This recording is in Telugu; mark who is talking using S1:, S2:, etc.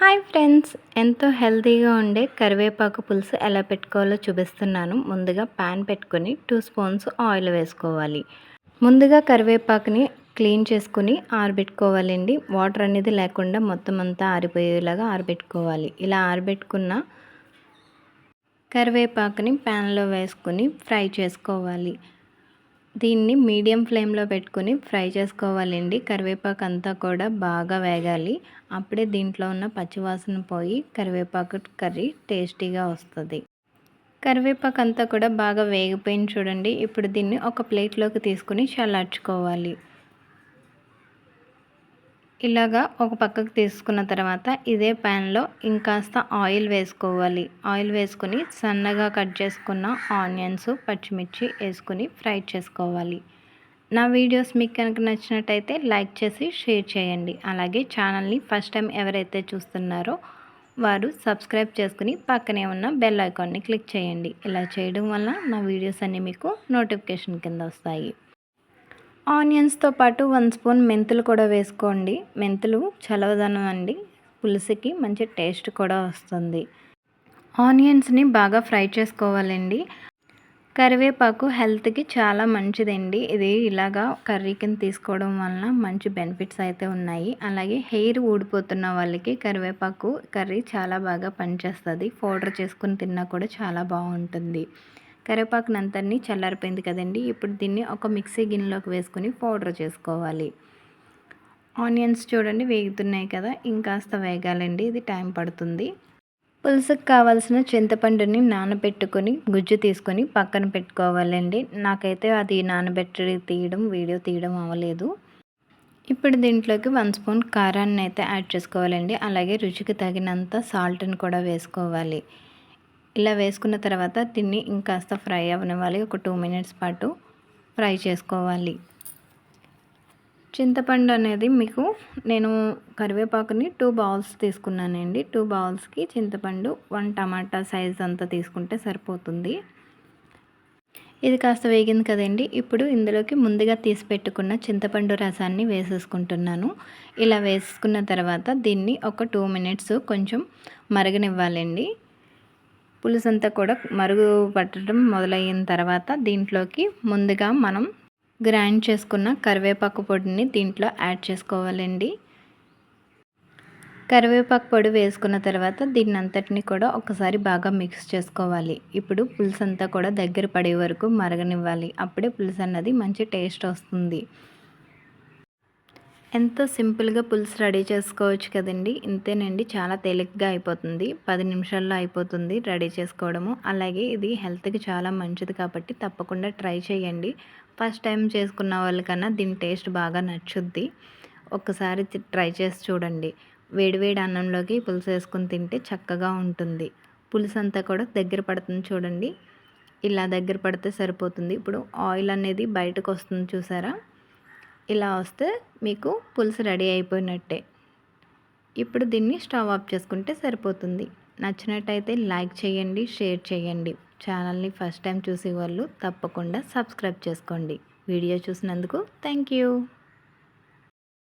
S1: Hi friends. ఎంతో హెల్తీగా ఉండే కరివేపాకు పులుసు ఎలా పెట్టుకోవాలో చూపిస్తున్నాను. ముందుగా ప్యాన్ పెట్టుకొని టూ స్పూన్స్ ఆయిల్ వేసుకోవాలి. ముందుగా కరివేపాకుని క్లీన్ చేసుకుని ఆరబెట్టుకోవాలండి. వాటర్ అనేది లేకుండా మొత్తం అంతా ఆరిపోయేలాగా ఆరబెట్టుకోవాలి. ఇలా ఆరబెట్టుకున్న కరివేపాకుని ప్యాన్లో వేసుకుని ఫ్రై చేసుకోవాలి. దీన్ని మీడియం ఫ్లేమ్లో పెట్టుకుని ఫ్రై చేసుకోవాలండి. కరివేపాకు అంతా కూడా బాగా వేగాలి. అప్పుడే దీంట్లో ఉన్న పచ్చివాసన పోయి కరివేపాకు కర్రీ టేస్టీగా వస్తుంది. కరివేపాకు అంతా కూడా బాగా వేగిపోయింది చూడండి. ఇప్పుడు దీన్ని ఒక ప్లేట్లోకి తీసుకుని చల్లార్చుకోవాలి. ఇలాగా ఒక పక్కకు తీసుకున్న తర్వాత ఇదే ప్యాన్లో ఇంకాస్త ఆయిల్ వేసుకోవాలి. ఆయిల్ వేసుకుని సన్నగా కట్ చేసుకున్న ఆనియన్స్ పచ్చిమిర్చి వేసుకుని ఫ్రై చేసుకోవాలి. నా వీడియోస్ మీకు కనుక నచ్చినట్టయితే లైక్ చేసి షేర్ చేయండి. అలాగే ఛానల్ని ఫస్ట్ టైం ఎవరైతే చూస్తున్నారో వారు సబ్స్క్రైబ్ చేసుకుని పక్కనే ఉన్న బెల్ ఐకాన్ని క్లిక్ చేయండి. ఇలా చేయడం వల్ల నా వీడియోస్ అన్నీ మీకు నోటిఫికేషన్ కింద వస్తాయి. ఆనియన్స్తో పాటు వన్ స్పూన్ మెంతులు కూడా వేసుకోండి. మెంతులు చలవదనం అండి. పులుసుకి మంచి టేస్ట్ కూడా వస్తుంది. ఆనియన్స్ని బాగా ఫ్రై చేసుకోవాలండి. కరివేపాకు హెల్త్కి చాలా మంచిదండి. ఇది ఇలాగా కర్రీ కింద తీసుకోవడం వలన మంచి బెనిఫిట్స్ అయితే ఉన్నాయి. అలాగే హెయిర్ ఊడిపోతున్న వాళ్ళకి కరివేపాకు కర్రీ చాలా బాగా పనిచేస్తుంది. పౌడర్ చేసుకుని తిన్నా కూడా చాలా బాగుంటుంది. కరివేపాకునంతని చల్లారిపోయింది కదండి. ఇప్పుడు దీన్ని ఒక మిక్సీ గిన్నెలోకి వేసుకొని పౌడర్ చేసుకోవాలి. ఆనియన్స్ చూడండి వేగుతున్నాయి కదా ఇంకాస్త వేగాలండి ఇది టైం పడుతుంది. పులుసుకు కావాల్సిన చింతపండుని నానబెట్టుకొని గుజ్జు తీసుకొని పక్కన పెట్టుకోవాలండి. నాకైతే అది నానబెట్టి తీయడం వీడియో తీయడం అవ్వలేదు. ఇప్పుడు దీంట్లోకి వన్ స్పూన్ కారాన్ని అయితే యాడ్ చేసుకోవాలండి. అలాగే రుచికి తగినంత సాల్ట్ని కూడా వేసుకోవాలి. ఇలా వేసుకున్న తర్వాత దీన్ని ఇంకాస్త ఫ్రై అవ్వనివ్వాలి ఒక టూ మినిట్స్ పాటు ఫ్రై చేసుకోవాలి. చింతపండు అనేది మీకు నేను కరివేపాకుని టూ బౌల్స్ తీసుకున్నానండి. టూ బౌల్స్కి చింతపండు వన్ టమాటా సైజ్ అంతా తీసుకుంటే సరిపోతుంది. ఇది కాస్త వేగింది కదండి. ఇప్పుడు ఇందులోకి ముందుగా తీసి పెట్టుకున్న చింతపండు రసాన్ని వేసేసుకుంటున్నాను. ఇలా వేసుకున్న తర్వాత దీన్ని ఒక టూ మినిట్స్ కొంచెం మరగనివ్వాలండి. పులుసు అంతా కూడా మరుగు పట్టడం మొదలైన తర్వాత దీంట్లోకి ముందుగా మనం గ్రైండ్ చేసుకున్న కరివేపాకు పొడిని దీంట్లో యాడ్ చేసుకోవాలండి. కరివేపాకు పొడి వేసుకున్న తర్వాత దీన్ని అంతటిని కూడా ఒకసారి బాగా మిక్స్ చేసుకోవాలి. ఇప్పుడు పులుసు అంతా కూడా దగ్గర పడే వరకు మరగనివ్వాలి. అప్పుడే పులుసు అన్నది మంచి టేస్ట్ వస్తుంది. ఎంతో సింపుల్గా పులుసు రెడీ చేసుకోవచ్చు కదండి. ఇంతేనండి చాలా తేలికగా అయిపోతుంది. పది నిమిషాల్లో అయిపోతుంది రెడీ చేసుకోవడము. అలాగే ఇది హెల్త్కి చాలా మంచిది కాబట్టి తప్పకుండా ట్రై చేయండి. ఫస్ట్ టైం చేసుకున్న వాళ్ళకన్నా దీని టేస్ట్ బాగా నచ్చుద్ది. ఒక్కసారి ట్రై చేసి చూడండి. వేడివేడి అన్నంలోకి పులుసు వేసుకుని తింటే చక్కగా ఉంటుంది. పులుసు అంతా కూడా దగ్గర పడుతుంది చూడండి. ఇలా దగ్గర పడితే సరిపోతుంది. ఇప్పుడు ఆయిల్ అనేది బయటకు వస్తుంది చూసారా? ఇలా వస్తే మీకు పులుసు రెడీ అయిపోయినట్టే. ఇప్పుడు దీన్ని స్టవ్ ఆఫ్ చేసుకుంటే సరిపోతుంది. నచ్చినట్టయితే లైక్ చేయండి షేర్ చేయండి. ఛానల్ని ఫస్ట్ టైం చూసే వాళ్ళు తప్పకుండా సబ్స్క్రైబ్ చేసుకోండి. వీడియో చూసినందుకు థ్యాంక్ యూ.